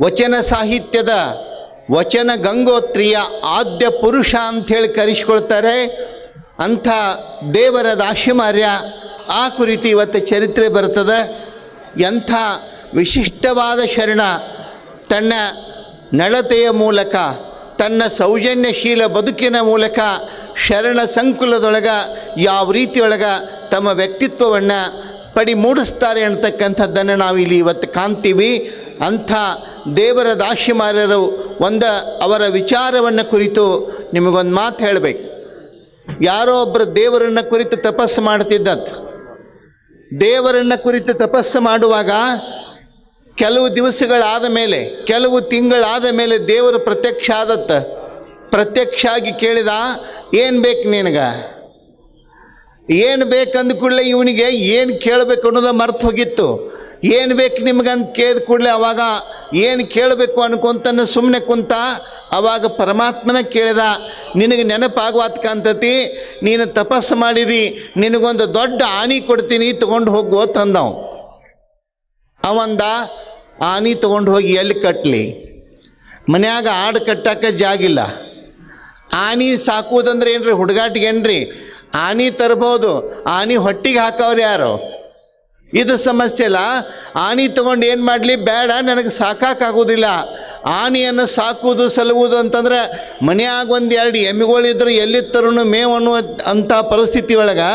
ವಚನ ಸಾಹಿತ್ಯದ ವಚನ ಗಂಗೋತ್ರಿಯ ಆದ್ಯ ಪುರುಷ ಅಂಥೇಳಿ ಕರೆಸ್ಕೊಳ್ತಾರೆ. ಅಂಥ ದೇವರ ದಾಶಿಮಾರ್ಯ ಆ ಕುರಿತು ಇವತ್ತು ಚರಿತ್ರೆ ಬರ್ತದೆ. ಎಂಥ ವಿಶಿಷ್ಟವಾದ ಶರಣ ತನ್ನ ನಡತೆಯ ಮೂಲಕ, ತನ್ನ ಸೌಜನ್ಯಶೀಲ ಬದುಕಿನ ಮೂಲಕ, ಶರಣ ಸಂಕುಲದೊಳಗೆ ಯಾವ ರೀತಿಯೊಳಗೆ ತಮ್ಮ ವ್ಯಕ್ತಿತ್ವವನ್ನು ಪಡಿ ಮೂಡಿಸ್ತಾರೆ ಅಂತಕ್ಕಂಥದ್ದನ್ನು ಇಲ್ಲಿ ಇವತ್ತು ಕಾಣ್ತೀವಿ. ಅಂಥ ದೇವರ ದಾಶಿಮಾರ್ಯರು ಒಂದ ಅವರ ವಿಚಾರವನ್ನು ಕುರಿತು ನಿಮಗೊಂದು ಮಾತು ಹೇಳಬೇಕು. ಯಾರೋ ಒಬ್ಬರು ದೇವರನ್ನ ಕುರಿತು ತಪಸ್ಸು ಮಾಡ್ತಿದ್ದಂತ ದೇವರನ್ನ ಕುರಿತು ತಪಸ್ಸು ಮಾಡುವಾಗ ಕೆಲವು ದಿವಸಗಳಾದ ಮೇಲೆ, ಕೆಲವು ತಿಂಗಳಾದ ಮೇಲೆ ದೇವರು ಪ್ರತ್ಯಕ್ಷ ಆದತ್ತ ಪ್ರತ್ಯಕ್ಷ ಆಗಿ ಕೇಳಿದ, ಏನು ಬೇಕು ನಿನಗೆ? ಏನು ಬೇಕಂದ ಕೂಡಲೇ ಇವನಿಗೆ ಏನು ಕೇಳಬೇಕು ಅನ್ನೋದು ಮರ್ತು ಹೋಗಿತ್ತು. ಏನು ಬೇಕು ನಿಮಗಂತ ಕೇಳಿದ ಕೂಡಲೇ ಅವಾಗ ಏನು ಕೇಳಬೇಕು ಅನ್ಕೊಂತ ಸುಮ್ಮನೆ ಕುಂತ ಅವಾಗ ಪರಮಾತ್ಮನ ಕೇಳಿದ, ನಿನಗೆ ನೆನಪಾಗುವತ್ ಕಾಂತತಿ ನೀನು ತಪಸ್ಸು ಮಾಡಿದಿ, ನಿನಗೊಂದು ದೊಡ್ಡ ಆನಿ ಕೊಡ್ತೀನಿ, ತೊಗೊಂಡು ಹೋಗುವ ತಂದವು ಅವಂದ ಆನಿ ತೊಗೊಂಡು ಹೋಗಿ ಎಲ್ಲಿ ಕಟ್ಟಲಿ ಮನ್ಯಾಗ ಆಡು ಕಟ್ಟಕ್ಕೆ ಜಾಗಿಲ್ಲ ಆನಿ ಸಾಕುವುದಂದ್ರೆ ಏನ್ರಿ ರೀ ಆನಿ ತರ್ಬೋದು ಆನಿ ಹೊಟ್ಟಿಗೆ ಹಾಕವ್ರು ಯಾರು? ಇದು ಸಮಸ್ಯೆ ಅಲ್ಲ. ಆನಿ ತಗೊಂಡು ಏನು ಮಾಡಲಿ? ಬೇಡ, ನನಗೆ ಸಾಕಾಗೋದಿಲ್ಲ ಆನೆಯನ್ನು ಸಾಕುವುದು, ಸಲುವುದು ಅಂತಂದ್ರೆ ಮನೆಯಾಗ ಒಂದು ಎರಡು ಎಮ್ಮೆಗಳಿದ್ರು ಎಲ್ಲಿ ಮೇವು ಅನ್ನುವ ಅಂಥ ಪರಿಸ್ಥಿತಿ ಒಳಗೆ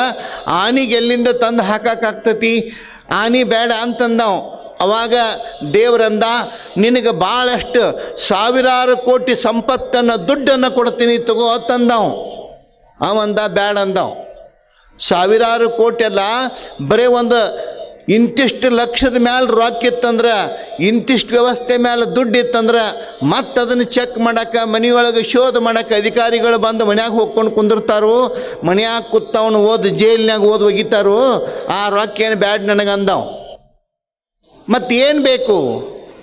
ಆನಿಗೆ ಎಲ್ಲಿಂದ ತಂದು ಹಾಕಕ್ಕಾಗ್ತತಿ ಆನಿ ಬೇಡ ಅಂತಂದವು. ಅವಾಗ ದೇವರಂದ, ನಿನಗೆ ಭಾಳಷ್ಟು ಸಾವಿರಾರು ಕೋಟಿ ಸಂಪತ್ತನ್ನು, ದುಡ್ಡನ್ನು ಕೊಡ್ತೀನಿ ತಗೋ ತಂದವು ಅವಂದ ಬೇಡ ಅಂದವು ಸಾವಿರಾರು ಕೋಟಿ ಅಲ್ಲ, ಬರೀ ಒಂದು ಇಂತಿಷ್ಟು ಲಕ್ಷದ ಮ್ಯಾಲೆ ರೊಕ್ಕ ಇತ್ತಂದ್ರೆ, ಇಂತಿಷ್ಟು ವ್ಯವಸ್ಥೆ ಮ್ಯಾಲೆ ದುಡ್ಡು ಇತ್ತಂದ್ರೆ ಮತ್ತೆ ಅದನ್ನು ಚೆಕ್ ಮಾಡಕ್ಕೆ ಮನೆಯೊಳಗೆ ಶೋಧ ಮಾಡಕ್ಕೆ ಅಧಿಕಾರಿಗಳು ಬಂದು ಮನ್ಯಾಗ ಹೋಗ್ಕೊಂಡು ಕುಂದಿರ್ತಾರೋ. ಮನ್ಯಾಗ ಕೂತವನು ಓದು ಜೈಲಿನಾಗ ಓದು ಒಗಿತಾರೋ. ಆ ರೊಕ್ಕ ಏನು ಬ್ಯಾಡ ನನಗೆ ಅಂದವು ಮತ್ತೇನು ಬೇಕು?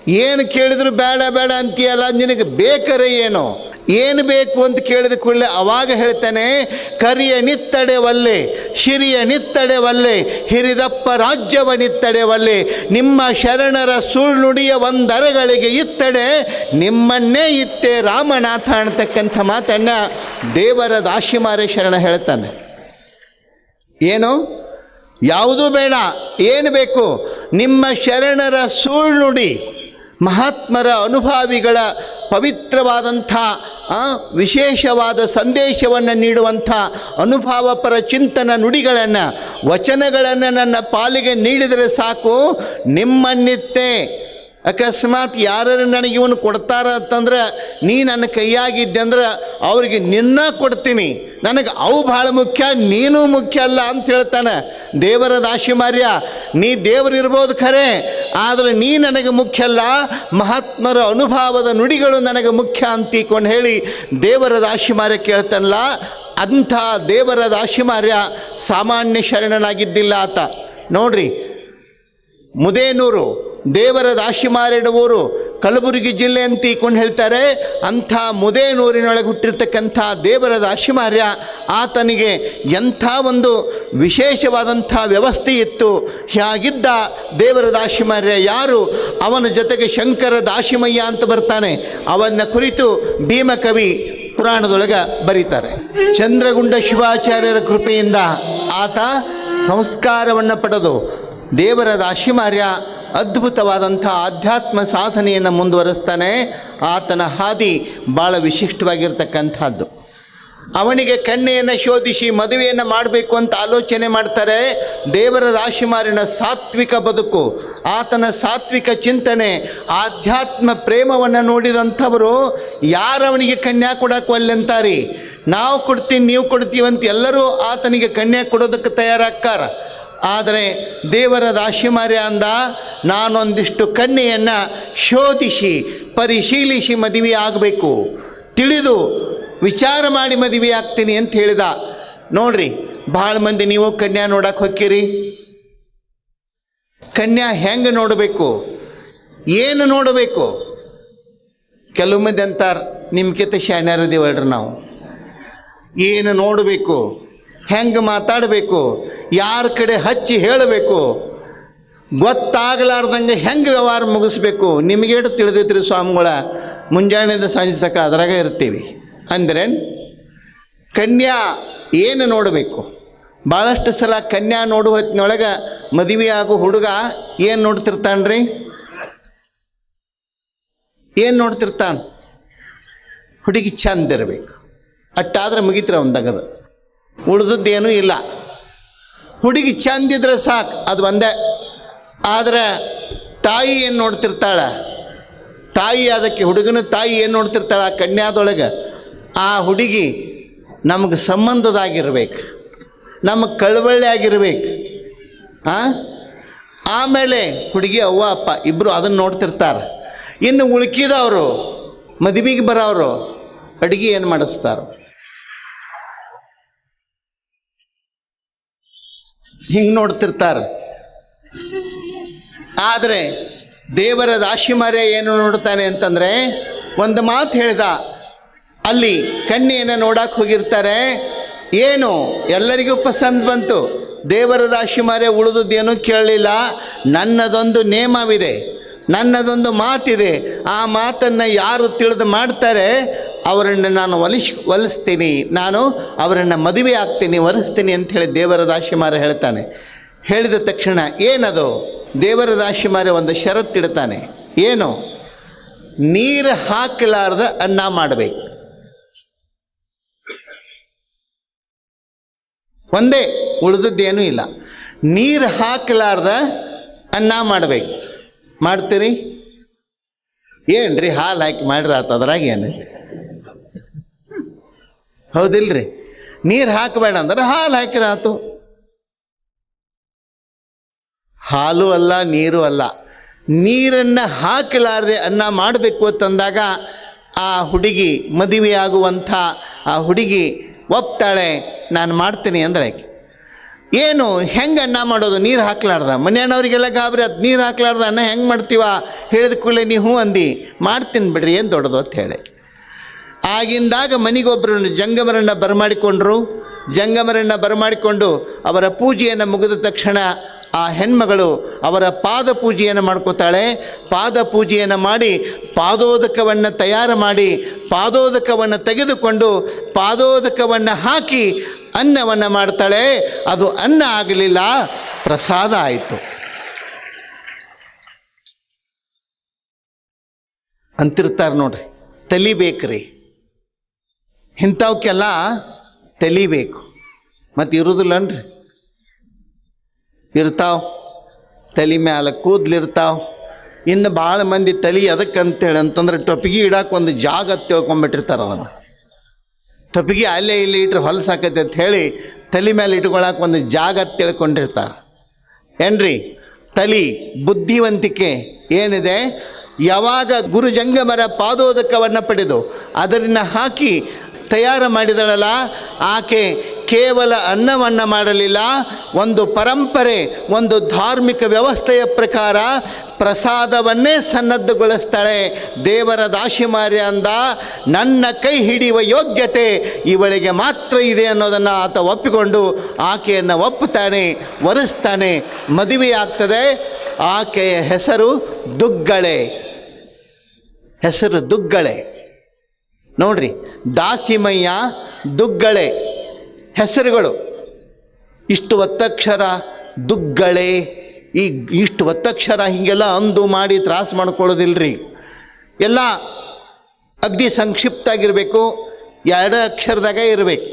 ಏನು ಕೇಳಿದ್ರು ಬೇಡ ಬೇಡ ಅಂತೀಯಲ್ಲ, ನಿನಗೆ ಬೇಕರೆ ಏನು? ಏನು ಬೇಕು ಅಂತ ಕೇಳಿದ ಕೂಡಲೇ ಅವಾಗ ಹೇಳ್ತಾನೆ, ಕರಿಯ ನಿತ್ತಡೆ ವಲ್ಲೆ ಶಿರಿಯ ನಿತ್ತಡೆ ವಲ್ಲೆ ಹಿರಿದಪ್ಪ ರಾಜ್ಯವ ನಿತ್ತಡೆವಲ್ಲೆ, ನಿಮ್ಮ ಶರಣರ ಸುಳ್ನುಡಿಯ ಒಂದರಗಳಿಗೆ ಇತ್ತಡೆ, ನಿಮ್ಮನ್ನೇ ಇತ್ತೆ ರಾಮನಾಥ ಅಂತಕ್ಕಂಥ ಮಾತನ್ನು ದೇವರ ದಾಶಿಮಾರೆ ಶರಣ ಹೇಳ್ತಾನೆ. ಏನು? ಯಾವುದೂ ಬೇಡ, ಏನು ಬೇಕು? ನಿಮ್ಮ ಶರಣರ ಸುಳ್ನುಡಿ ಮಹಾತ್ಮರ ಅನುಭಾವಿಗಳ ಪವಿತ್ರವಾದಂಥ ವಿಶೇಷವಾದ ಸಂದೇಶವನ್ನು ನೀಡುವಂಥ ಅನುಭಾವಪರ ಚಿಂತನ ನುಡಿಗಳನ್ನು, ವಚನಗಳನ್ನು ನನ್ನ ಪಾಲಿಗೆ ನೀಡಿದರೆ ಸಾಕು. ನಿಮ್ಮನ್ನಿತ್ತೆ ಅಕಸ್ಮಾತ್ ಯಾರು ನನಗೆ ಇವನು ಕೊಡ್ತಾರ ಅಂತಂದ್ರೆ, ನೀ ನನ್ನ ಕೈಯಾಗಿದ್ದೆ ಅಂದ್ರೆ ಅವ್ರಿಗೆ ನಿನ್ನ ಕೊಡ್ತೀನಿ. ನನಗೆ ಅವು ಭಾಳ ಮುಖ್ಯ, ನೀನು ಮುಖ್ಯ ಅಲ್ಲ ಅಂತ ಹೇಳ್ತಾನೆ ದೇವರ ದಾಶಿಮಾರ್ಯ ನೀ ದೇವರಿರ್ಬೋದು ಖರೆ ಆದರೆ ನೀ ನನಗೆ ಮುಖ್ಯ ಅಲ್ಲ. ಮಹಾತ್ಮರ ಅನುಭವದ ನುಡಿಗಳು ನನಗೆ ಮುಖ್ಯ ಅಂತೀಕೊಂಡು ಹೇಳಿ ದೇವರ ದಾಶಿಮಾರ್ಯ ಕೇಳ್ತಾನಲ್ಲ? ಅಂಥ ದೇವರ ದಾಶಿಮಾರ್ಯ ಸಾಮಾನ್ಯ ಶರಣನಾಗಿದ್ದಿಲ್ಲ ಆತ. ನೋಡ್ರಿ, ಮುದೇನೂರು ದೇವರ ದಾಶಿಮಾರೆಡುವವರು ಕಲಬುರಗಿ ಜಿಲ್ಲೆ ಅಂತ ಈಕೊಂಡು ಹೇಳ್ತಾರೆ. ಅಂಥ ಮುದೇನೂರಿನೊಳಗೆ ಹುಟ್ಟಿರ್ತಕ್ಕಂಥ ದೇವರ ದಾಶಿಮಾರ್ಯ ಆತನಿಗೆ ಎಂಥ ಒಂದು ವಿಶೇಷವಾದಂಥ ವ್ಯವಸ್ಥೆ ಇತ್ತು. ಹೀಗಿದ್ದ ದೇವರ ದಾಶಿಮಾರ್ಯ ಯಾರು? ಅವನ ಜೊತೆಗೆ ಶಂಕರ ದಾಶಿಮಯ್ಯ ಅಂತ ಬರ್ತಾನೆ. ಅವನ ಕುರಿತು ಭೀಮಕವಿ ಪುರಾಣದೊಳಗೆ ಬರೀತಾರೆ. ಚಂದ್ರಗುಂಡ ಶಿವಾಚಾರ್ಯರ ಕೃಪೆಯಿಂದ ಆತ ಸಂಸ್ಕಾರವನ್ನು ಪಡೆದು ದೇವರ ದಾಶಿಮಾರ್ಯ ಅದ್ಭುತವಾದಂಥ ಆಧ್ಯಾತ್ಮ ಸಾಧನೆಯನ್ನು ಮುಂದುವರಿಸ್ತಾನೆ ಆತನ ಹಾದಿ ಭಾಳ ವಿಶಿಷ್ಟವಾಗಿರ್ತಕ್ಕಂಥದ್ದು. ಅವನಿಗೆ ಕಣ್ಣೆಯನ್ನು ಶೋಧಿಸಿ ಮದುವೆಯನ್ನು ಮಾಡಬೇಕು ಅಂತ ಆಲೋಚನೆ ಮಾಡ್ತಾರೆ. ದೇವರ ರಾಶಿಮಾರಿನ ಸಾತ್ವಿಕ ಬದುಕು, ಆತನ ಸಾತ್ವಿಕ ಚಿಂತನೆ, ಆಧ್ಯಾತ್ಮ ಪ್ರೇಮವನ್ನು ನೋಡಿದಂಥವರು, ಯಾರವನಿಗೆ ಕನ್ಯಾ ಕೊಡಕ್ಕೆ ಒಲ್ಲೆಂತಾರಿ ನಾವು ಕೊಡ್ತೀನಿ, ನೀವು ಕೊಡ್ತೀವಂತ ಎಲ್ಲರೂ ಆತನಿಗೆ ಕನ್ಯಾ ಕೊಡೋದಕ್ಕೆ ತಯಾರಾಕ್ಕಾರ ಆದರೆ ದೇವರ ರಾಶಿಮಾರ್ಯ ಅಂದ, ನಾನೊಂದಿಷ್ಟು ಕನ್ಯೆಯನ್ನು ಶೋಧಿಸಿ, ಪರಿಶೀಲಿಸಿ ಮದುವೆ ಆಗಬೇಕು. ತಿಳಿದು ವಿಚಾರ ಮಾಡಿ ಮದುವೆ ಆಗ್ತೀನಿ ಅಂತ ಹೇಳಿದ. ನೋಡ್ರಿ ಭಾಳ ಮಂದಿ ನೀವು ಕನ್ಯಾ ನೋಡಕ್ಕೆ ಹೊಕ್ಕಿರಿ ಕನ್ಯಾ ಹೆಂಗೆ ನೋಡಬೇಕು? ಏನು ನೋಡಬೇಕು? ಕೆಲವು ಮಂದಿ ಅಂತಾರೆ ನಿಮ್ಕಿಂತ ಶಾನ್ಯಾರದೀವಲ್ರಿ ನಾವು. ಏನು ನೋಡಬೇಕು? ಹೆಂಗೆ ಮಾತಾಡಬೇಕು? ಯಾರ ಕಡೆ ಹಚ್ಚಿ ಹೇಳಬೇಕು? ಗೊತ್ತಾಗಲಾರ್ದಂಗೆ ಹೆಂಗೆ ವ್ಯವಹಾರ ಮುಗಿಸ್ಬೇಕು? ನಿಮಗೇಟು ತಿಳಿದೈತ್ರಿ ಸ್ವಾಮಿಗಳ, ಮುಂಜಾನೆಯಿಂದ ಸಂಜೆ ತಕ್ಕ ಅದ್ರಾಗ ಇರ್ತೀವಿ. ಅಂದರೆ ಕನ್ಯಾ ಏನು ನೋಡಬೇಕು? ಭಾಳಷ್ಟು ಸಲ ಕನ್ಯಾ ನೋಡುವ ಹೊತ್ತಿನೊಳಗೆ ಮದುವೆ ಆಗೋ ಹುಡುಗ ಏನು ನೋಡ್ತಿರ್ತಾನ್ರಿ? ಏನು ನೋಡ್ತಿರ್ತಾನೆ? ಹುಡುಗಿ ಚಂದ ಇರಬೇಕು. ಅಟ್ಟಾದ್ರೆ ಮುಗಿತ್ರ ಒಂದಾಗದ ಉಳ್ದದ್ದೇನೂ ಇಲ್ಲ. ಹುಡುಗಿ ಚಂದಿದ್ರೆ ಸಾಕು, ಅದು ಒಂದೇ. ಆದರೆ ತಾಯಿ ಏನು ನೋಡ್ತಿರ್ತಾಳೆ? ತಾಯಿ ಅದಕ್ಕೆ ಹುಡುಗನ ತಾಯಿ ಏನು ನೋಡ್ತಿರ್ತಾಳೆ? ಆ ಕನ್ಯಾದೊಳಗೆ ಆ ಹುಡುಗಿ ನಮಗೆ ಸಂಬಂಧದಾಗಿರ್ಬೇಕು, ನಮಗೆ ಕಳವಳ್ಳಿ ಆಗಿರ್ಬೇಕು ಹಾಂ ಆಮೇಲೆ ಹುಡುಗಿ ಅವ್ವ, ಅಪ್ಪ ಇಬ್ಬರು ಅದನ್ನು ನೋಡ್ತಿರ್ತಾರೆ. ಇನ್ನು ಉಳ್ಕಿದವರು, ಮದುವೆಗೆ ಬರೋರು ಅಡುಗೆ ಏನು ಮಾಡಿಸ್ತಾರೋ? ಹಿಂಗೆ ನೋಡ್ತಿರ್ತಾರೆ. ಆದರೆ ದೇವರ ದಾಶಿಮರ್ಯ ಏನು ನೋಡ್ತಾನೆ ಅಂತಂದರೆ ಒಂದು ಮಾತು ಹೇಳ್ದ. ಅಲ್ಲಿ ಕಣ್ಣಿಯನ್ನು ನೋಡಕ್ಕೆ ಹೋಗಿರ್ತಾರೆ. ಏನು? ಎಲ್ಲರಿಗೂ ಪಸಂದ್ ಬಂತು. ದೇವರ ದಾಶಿಮರ್ಯ ಉಳಿದದ್ದೇನೂ ಕೇಳಲಿಲ್ಲ. ನನ್ನದೊಂದು ನೇಮವಿದೆ. ನನ್ನದೊಂದು ಮಾತಿದೆ. ಆ ಮಾತನ್ನು ಯಾರು ತಿಳಿದು ಮಾಡ್ತಾರೆ? ಅವರನ್ನು ನಾನು ಒಲಿಸ್ ಒಲಿಸ್ತೀನಿ. ನಾನು ಅವರನ್ನು ಮದುವೆ ಆಗ್ತೀನಿ ಒಲಿಸ್ತೀನಿ ಅಂತ ಹೇಳಿ ದೇವರ ದಾಶಿಮಾರ ಹೇಳ್ತಾನೆ. ಹೇಳಿದ ತಕ್ಷಣ ಏನದು? ದೇವರ ದಾಶಿಮಾರ ಒಂದು ಷರತ್ತಿಡ್ತಾನೆ ಏನು? ನೀರು ಹಾಕಲಾರ್ದ ಅನ್ನ ಮಾಡಬೇಕು. ಒಂದೇ, ಉಳಿದದ್ದೇನೂ ಇಲ್ಲ. ನೀರು ಹಾಕಲಾರ್ದ ಅನ್ನ ಮಾಡಬೇಕು. ಮಾಡ್ತೀರಿ? ಏನ್ರಿ ಹಾಲು ಹಾಕಿ ಮಾಡ್ರಿ ಅದ್ರಾಗ ಏನೈತಿ ಹೌದಿಲ್ರಿ? ನೀರು ಹಾಕಬೇಡ ಅಂದ್ರೆ ಹಾಲು ಹಾಕಿರ ಆತು. ಹಾಲು ಅಲ್ಲ, ನೀರು ಅಲ್ಲ. ನೀರನ್ನು ಹಾಕಲಾರದೆ ಅನ್ನ ಮಾಡಬೇಕು ಅಂತಂದಾಗ ಆ ಹುಡುಗಿ ಮದುವೆಯಾಗುವಂಥ ಆ ಹುಡುಗಿ ಒಪ್ತಾಳೆ, ನಾನು ಮಾಡ್ತೀನಿ ಅಂದ್ರೆ ಏನು, ಹೆಂಗೆ ಅನ್ನ ಮಾಡೋದು? ನೀರು ಹಾಕ್ಲಾರ್ದ? ಮನೆಯವ್ರಿಗೆಲ್ಲ ಗಾಬರಿ ಅದು ನೀರು ಹಾಕ್ಲಾರ್ದ ಅನ್ನ ಹೆಂಗೆ ಮಾಡ್ತೀವ? ಹೇಳಿದ ಕೂಡಲೇ ನೀವು ಹ್ಞೂ ಅಂದು. ಮಾಡ್ತೀನಿ ಬಿಡ್ರಿ, ಏನು ದೊಡ್ಡದು? ಅಂತ ಹೇಳಿ. ಆಗಿಂದಾಗ ಮನೆಗೊಬ್ಬರನ್ನು ಜಂಗಮರನ್ನು ಬರಮಾಡಿಕೊಂಡ್ರು. ಜಂಗಮರನ್ನು ಬರಮಾಡಿಕೊಂಡು ಅವರ ಪೂಜೆಯನ್ನು ಮುಗಿದ ತಕ್ಷಣ ಆ ಹೆಣ್ಮಗಳು ಅವರ ಪಾದ ಪೂಜೆಯನ್ನು ಮಾಡ್ಕೋತಾಳೆ. ಪಾದ ಪೂಜೆಯನ್ನು ಮಾಡಿ ಪಾದೋದಕವನ್ನು ತಯಾರು ಮಾಡಿ ಪಾದೋದಕವನ್ನು ತೆಗೆದುಕೊಂಡು ಪಾದೋದಕವನ್ನು ಹಾಕಿ ಅನ್ನವನ್ನು ಮಾಡ್ತಾಳೆ. ಅದು ಅನ್ನ ಆಗಲಿಲ್ಲ, ಪ್ರಸಾದ ಆಯಿತು. ಅಂತಿರ್ತಾರೆ ನೋಡ್ರಿ, ತಲಿಬೇಕ್ರಿ. ಇಂಥವಕ್ಕೆಲ್ಲ ತೆಲಿಬೇಕು. ಮತ್ತು ಇರೋದಿಲ್ಲನ್ರಿ. ಇರ್ತಾವ, ತಲೆ ಮ್ಯಾಲ ಕೂದಲಿರ್ತಾವ. ಇನ್ನು ಭಾಳ ಮಂದಿ ತಲೆ ಅದಕ್ಕಂತೇಳಿ ಅಂತಂದ್ರೆ ಟೊಪಿಗೆ ಇಡಕ್ಕೆ ಒಂದು ಜಾಗ ತಿಳ್ಕೊಂಬಿಟ್ಟಿರ್ತಾರೆ ಅದನ್ನು ಟೊಪಿಗೆ ಅಲ್ಲೇ ಇಲ್ಲಿ ಇಟ್ರೆ ಹೊಲಸಾಕೈತೆ ಅಂತ ಹೇಳಿ ತಲೆ ಮೇಲೆ ಇಟ್ಕೊಳಕ್ಕೆ ಒಂದು ಜಾಗ ತಿಳ್ಕೊಂಡಿರ್ತಾರೆ. ಏನ್ರಿ? ತಲಿ ಬುದ್ಧಿವಂತಿಕೆ ಏನಿದೆ? ಯಾವಾಗ ಗುರು ಜಂಗಮರ ಪಾದೋದಕವನ್ನು ಪಡೆದು ಅದರಿಂದ ಹಾಕಿ ತಯಾರು ಮಾಡಿದಳಲ್ಲ, ಆಕೆ ಕೇವಲ ಅನ್ನವನ್ನು ಮಾಡಲಿಲ್ಲ, ಒಂದು ಪರಂಪರೆ, ಒಂದು ಧಾರ್ಮಿಕ ವ್ಯವಸ್ಥೆಯ ಪ್ರಕಾರ ಪ್ರಸಾದವನ್ನೇ ಸನ್ನದ್ಧಗೊಳಿಸ್ತಾಳೆ. ದೇವರ ದಾಶಿಮಾರ್ಯ ಅಂದ, ನನ್ನ ಕೈ ಹಿಡಿಯುವ ಯೋಗ್ಯತೆ ಇವಳಿಗೆ ಮಾತ್ರ ಇದೆ ಅನ್ನೋದನ್ನು ಆತ ಒಪ್ಪಿಕೊಂಡು ಆಕೆಯನ್ನು ಒಪ್ಪುತ್ತಾನೆ, ಒರೆಸ್ತಾನೆ. ಮದುವೆಯಾಗ್ತದೆ, ಆಕೆಯ ಹೆಸರು ದುಗ್ಗಳೆ. ಹೆಸರು ದುಗ್ಗಳೆ. ನೋಡ್ರಿ, ದಾಸಿಮಯ್ಯ ದುಗ್ಗಳೆ, ಹೆಸರುಗಳು. ಇಷ್ಟು ಒತ್ತಕ್ಷರ ದುಗ್ಗಳೆ, ಈ ಇಷ್ಟು ಒತ್ತಕ್ಷರ ಹೀಗೆಲ್ಲ ಅಂದು ಮಾಡಿ ತ್ರಾಸು ಮಾಡ್ಕೊಳ್ಳೋದಿಲ್ರಿ. ಎಲ್ಲ ಅಗ್ದಿ ಸಂಕ್ಷಿಪ್ತ ಆಗಿರಬೇಕು ಎರಡು ಅಕ್ಷರದಾಗ ಇರಬೇಕು.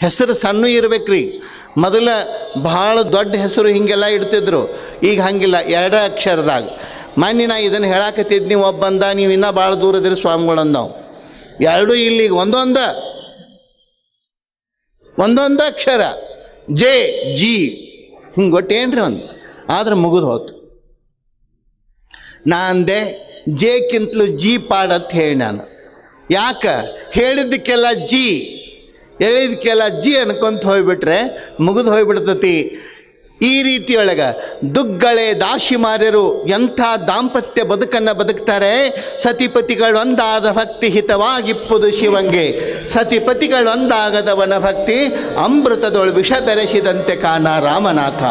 ಹೆಸರು ಸಣ್ಣ ರೀ ಮೊದಲ ಭಾಳ ದೊಡ್ಡ ಹೆಸರು ಹೀಗೆಲ್ಲ ಇಡ್ತಿದ್ರು. ಈಗ ಹಾಗಿಲ್ಲ, ಎರಡು ಅಕ್ಷರದಾಗ. ಮೊನ್ನೆ ನಾ ಇದನ್ನು ಹೇಳಾಕತ್ತಿದ್ದು ನೀವು ಒಬ್ಬ ಬಂದ ನೀವು ಇನ್ನೂ ಭಾಳ ದೂರದಿರಿ ಇದ್ರಿ ಸ್ವಾಮಿಗಳಂದವು ಎರಡೂ ಇಲ್ಲಿ, ಒಂದೊಂದ. ಒಂದೊಂದು ಅಕ್ಷರ. J, G. ಹಿಂಗೆ ಗೊತ್ತೇನ್ರಿ ಒಂದು. ಆದ್ರೆ ಮುಗಿದು ಹೋತು. ನಾ ಅಂದೆ ಜೇಕ್ಕಿಂತಲೂ ಜಿ ಪಾಡತ್ ಹೇಳಿ ನಾನು. ಯಾಕೆ? ಹೇಳಿದ್ದಕ್ಕೆಲ್ಲ ಜಿ. ಹೇಳಿದಕ್ಕೆಲ್ಲ ಜಿ ಅನ್ಕೊಂತ ಹೋಗ್ಬಿಟ್ರೆ ಮುಗಿದು ಹೋಗ್ಬಿಡ್ತತಿ. ಈ ರೀತಿಯೊಳಗೆ ದುಗ್ಗಳೆ ದಾಶಿಮಾರ್ಯರು ಎಂಥ ದಾಂಪತ್ಯ ಬದುಕನ್ನು ಬದುಕ್ತಾರೆ? ಸತಿಪತಿಗಳೊಂದಾದ ಭಕ್ತಿ ಹಿತವಾಗಿಪ್ಪುದು ಶಿವಂಗೆ. ಸತಿಪತಿಗಳೊಂದಾಗದವನ ಭಕ್ತಿ ಅಮೃತದೊಳು ವಿಷ ಬೆರೆಸಿದಂತೆ ಕಾಣ ರಾಮನಾಥ.